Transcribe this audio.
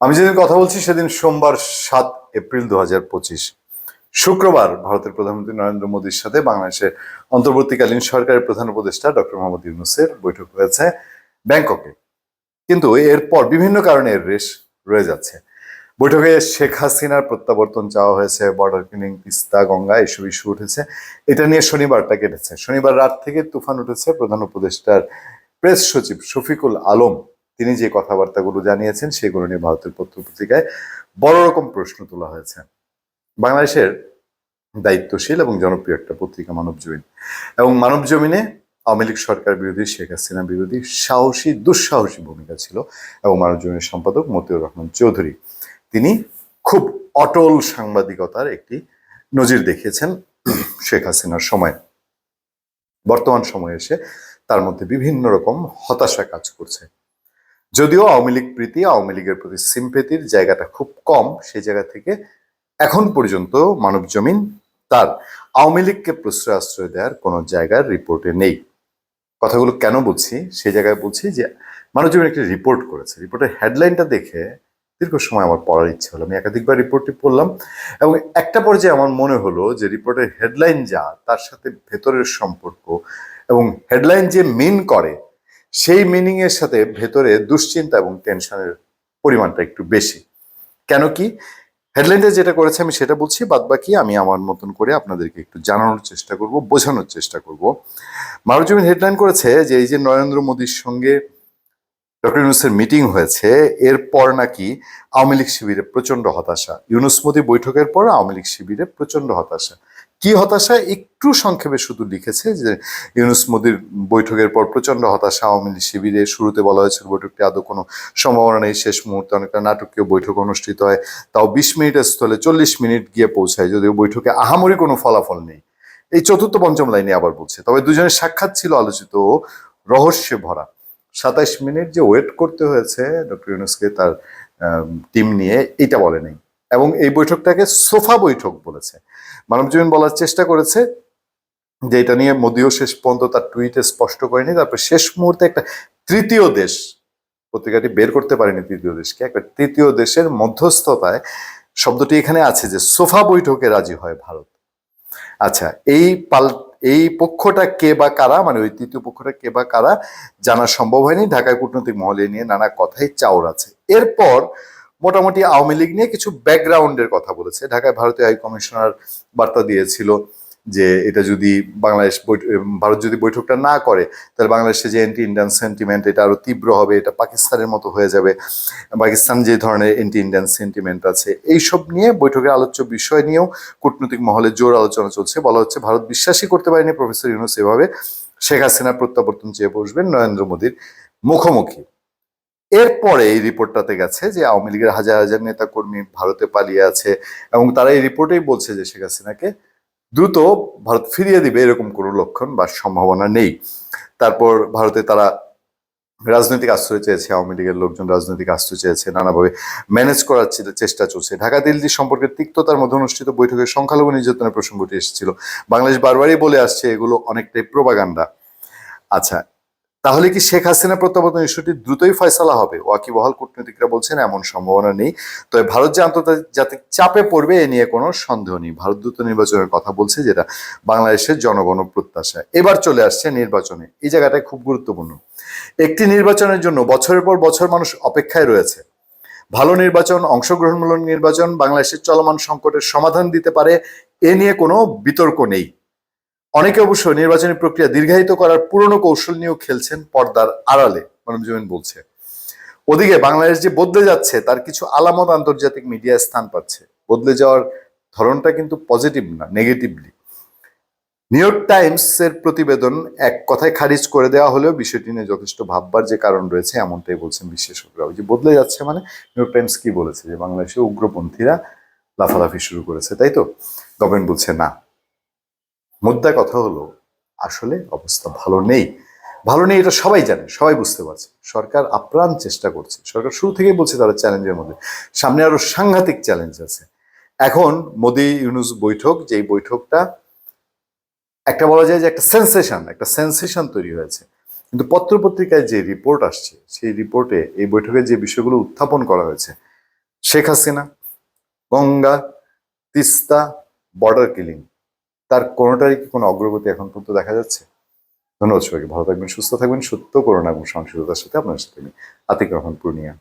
আমি যেদিন কথা বলছি, সেদিন সোমবার সাত এপ্রিল দু হাজার পঁচিশ। শুক্রবার ভারতের প্রধানমন্ত্রী নরেন্দ্র মোদীর সাথে বাংলাদেশের অন্তর্বর্তীকালীন সরকারের প্রধান উপদেষ্টা ডক্টর মোহাম্মদ ইউনুসের বৈঠক হয়েছে ব্যাংককে। কিন্তু এরপর বিভিন্ন কারণে এর রেশ রয়ে যাচ্ছে। বৈঠকে শেখ হাসিনার প্রত্যাবর্তন চাওয়া হয়েছে, বর্ডার কিলিং তিস্তা, গঙ্গা এসব ইস্যু উঠেছে। এটা নিয়ে শনিবারটা কেটেছে। শনিবার রাত থেকে তুফান উঠেছে প্রধান উপদেষ্টার প্রেস সচিব শফিকুল আলম। তিনি যে কথাবার্তাগুলো জানিয়েছেন, সেগুলো নিয়ে ভারতের পত্রপত্রিকায় বড় রকম প্রশ্ন তোলা হয়েছে। বাংলাদেশের দায়িত্বশীল এবং জনপ্রিয় একটা পত্রিকা মানব জমিন। এবং মানব জমিনে আওয়ামী লীগ সরকার বিরোধী, শেখ হাসিনা বিরোধী সাহসী, দুঃসাহসী ভূমিকা ছিল এবং মানব জমিনের সম্পাদক মতিউর রহমান চৌধুরী। তিনি খুব অটল সাংবাদিকতার একটি নজির দেখিয়েছেন শেখ হাসিনার সময়। বর্তমান সময়ে এসে তার মধ্যে বিভিন্ন রকম হতাশা কাজ করছে। যদিও আওয়ামী লীগ প্রীতি, আওয়ামী লীগের প্রতি সিম্পেতির জায়গাটা খুব কম, সেই জায়গা থেকে এখন পর্যন্ত মানব জমিন তার। আওয়ামী লীগকে প্রশ্রয় আশ্রয় দেওয়ার কোনো জায়গার রিপোর্টে নেই। কথাগুলো কেন বলছি? সেই জায়গায় বলছি যে, মানব জমিন একটি রিপোর্ট করেছে। রিপোর্টের হেডলাইনটা দেখে দীর্ঘ সময় আমার পড়ার ইচ্ছে হলো। আমি একাধিকবার রিপোর্টটি পড়লাম এবং একটা পর্যায়ে আমার মনে হলো যে, রিপোর্টের হেডলাইন যা, তার সাথে ভেতরের সম্পর্ক এবং হেডলাইন যে মেন করে সেই মিনিং এর সাথে ভেতরে দুশ্চিন্তা এবং টেনশনের পরিমাণটা একটু বেশি। কেন কি? হেডলাইনটা যেটা করেছে আমি সেটা বলছি বাদ বাকি আমি আমার মতন করে আপনাদেরকে একটু জানানোর চেষ্টা করব, বোঝানোর চেষ্টা করব। মারুজমিন হেডলাইন করেছে যে এই যে নরেন্দ্র মোদীর সঙ্গে ডক্টর ইউনুসের মিটিং হয়েছে, এরপর নাকি আওয়ামী লীগ শিবিরে প্রচণ্ড হতাশা। ইউনুস মোদী বৈঠকের পর আওয়ামী লীগ শিবিরে প্রচণ্ড হতাশা। কি হতাশা? একটু সংক্ষেপে শুধু লিখেছে যে ইউনুস মোদীর বৈঠকের পর প্রচণ্ড হতাশা, আওয়ামী লীগ শিবিরে শুরুতে বলা হয়েছিল বৈঠকটি আদৌ কোনো সম্ভাবনা নেই, শেষ মুহূর্তে অনেকটা নাটকীয় বৈঠক অনুষ্ঠিত হয়, তাও বিশ মিনিটের স্থলে চল্লিশ মিনিট গিয়ে পৌঁছায়, যদিও বৈঠকে আহামরি কোনো ফলাফল নেই। এই চতুর্থ পঞ্চম লাইনে আবার বলছে, তবে দুজনের সাক্ষাৎ ছিল আলোচিত রহস্যে ভরা। সাতাইশ মিনিট যে ওয়েট করতে হয়েছে ডক্টর ইউনুসকে, তার টিম নিয়ে, এটা বলে নেই। এবং এই বৈঠকটাকে সোফা বৈঠক বলেছে। মানবজীবন বলার চেষ্টা করেছে যে এটা নিয়ে মোদিও শেষ পর্যন্ত তার টুইটে স্পষ্ট করেনি। তারপর শেষ মুহূর্তে একটা তৃতীয় দেশ পত্রিকাটি বের করতে পারেনি তৃতীয় দেশকে। একটা তৃতীয় দেশের মধ্যস্থতায় শব্দটি এখানে আছে যে সোফা বৈঠকে রাজি হয় ভারত। আচ্ছা এই পাল, এই পক্ষটা কে বা কারা মানে ওই তৃতীয় পক্ষটা কে বা কারা জানা সম্ভব হয়নি। ঢাকায় কূটনৈতিক মহলে নিয়ে নানা কথাই চাওর আছে। এরপর মোটামুটি আওয়ামী লীগ নিয়ে কিছু ব্যাকগ্রাউন্ডের কথা বলেছে। ঢাকায় ভারতীয় হাই কমিশনার বার্তা দিয়েছিল যে এটা যদি বাংলাদেশ ভারত যদি বৈঠকটা না করে, তাহলে বাংলাদেশে যে অ্যান্টি ইন্ডিয়ান সেন্টিমেন্ট এটা আরও তীব্র হবে, এটা পাকিস্তানের মতো হয়ে যাবে। পাকিস্তান যে ধরনের অ্যান্টি ইন্ডিয়ান সেন্টিমেন্ট আছে, এইসব নিয়ে বৈঠকের আলোচ্য বিষয় নিয়েও কূটনৈতিক মহলে জোর আলোচনা চলছে। বলা হচ্ছে, ভারত বিশ্বাসই করতে পারেনি প্রফেসর ইউনুস এভাবে। শেখ হাসিনার প্রত্যাবর্তন চেয়ে বসবেন নরেন্দ্র মোদীর মুখোমুখি। এরপরে এই রিপোর্টটাতে গেছে যে আওয়ামী লীগের হাজার হাজার নেতা কর্মী ভারতে পালিয়ে আছে এবং তারা এই রিপোর্টেই বলছে যে শেখ হাসিনাকে দ্রুত ভারত ফিরিয়ে দিবে, এরকম কোনো লক্ষণ বা সম্ভাবনা নেই। তারপর ভারতে তারা রাজনৈতিক আশ্রয় চেয়েছে, আওয়ামী লীগের লোকজন রাজনৈতিক আশ্রয় চেয়েছে, নানাভাবে ম্যানেজ করার চেষ্টা চলছে। ঢাকা দিল্লি সম্পর্কে তিক্ততার মধ্যে অনুষ্ঠিত বৈঠকে সংখ্যালঘু নির্যাতনের প্রসঙ্গটি এসেছিল। বাংলাদেশ বারবারই বলে আসছে, এগুলো অনেকটাই প্রোপাগান্ডা আচ্ছা তাহলে কি শেখ হাসিনা প্রত্যাবর্তন ইস্যুটি দ্রুতই ফয়সালা হবে? ওয়াকিবহাল কূটনীতিকরা বলছেন এমন সম্ভাবনা নেই। তবে ভারত যে আন্তর্জাতিক চাপে পড়বে এ নিয়ে কোনো সন্দেহ নেই। ভারত দ্রুত নির্বাচনের কথা বলছে, যেটা বাংলাদেশের জনগণ প্রত্যাশা এবার চলে আসছে নির্বাচনে। এই জায়গাটায় খুব গুরুত্বপূর্ণ। একটি নির্বাচনের জন্য বছরের পর বছর মানুষ অপেক্ষায় রয়েছে। ভালো নির্বাচন, অংশগ্রহণমূলক নির্বাচন, বাংলাদেশের চলমান সংকটের সমাধান দিতে পারে, এ নিয়ে কোনো বিতর্ক নেই। অনেকে অবশ্য নির্বাচনী প্রক্রিয়া দীর্ঘায়িত করার পুরনো কৌশল নিয়েও খেলছেন পর্দার আড়ালে মানবজমিন বলছে। ওদিকে বাংলাদেশ যে বদলে যাচ্ছে, তার কিছু আলামত আন্তর্জাতিক মিডিয়ায় স্থান পাচ্ছে। বদলে যাওয়ার ধরনটা কিন্তু পজিটিভ না নেগেটিভলি নিউ ইয়র্ক টাইমস এর প্রতিবেদন এক কথায় খারিজ করে দেওয়া হলেও বিষয়টি নিয়ে যথেষ্ট ভাববার যে কারণ রয়েছে, এমনটাই বলছেন বিশেষজ্ঞরা ওই যে বদলে যাচ্ছে মানে নিউ ইয়র্ক টাইমস কি বলেছে? যে বাংলাদেশে উগ্রপন্থীরা লাফালাফি শুরু করেছে, তাই তো? গভর্নমেন্ট বলছে না। মুদ্রা কথা হলো, আসলে অবস্থা ভালো নেই। ভালো নেই এটা সবাই জানে, সবাই বুঝতে পারছে। সরকার আপ্রাণ চেষ্টা করছে। সরকার শুরু থেকেই বলছে তারা চ্যালেঞ্জের মধ্যে। সামনে আরও সাংঘাতিক চ্যালেঞ্জ আছে। এখন মোদি ইউনুস বৈঠক, যেই বৈঠকটা একটা বলা যায় যে একটা সেন্সেশন একটা সেন্সেশন তৈরি হয়েছে। কিন্তু পত্রপত্রিকায় যে রিপোর্ট আসছে, সেই রিপোর্টে এই বৈঠকে যে বিষয়গুলো উত্থাপন করা হয়েছে, শেখ হাসিনা, গঙ্গা, তিস্তা বর্ডার কিলিং তার কোনোটারই কি কোনো অগ্রগতি এখন পর্যন্ত দেখা যাচ্ছে? ধন্যবাদ সবাইকে, ভালো থাকবেন, সুস্থ থাকবেন, সত্য করোনা এবং সংশোধতার সাথে আপনার সাথে আমি আতিক রহমান, পূর্ণিয়া।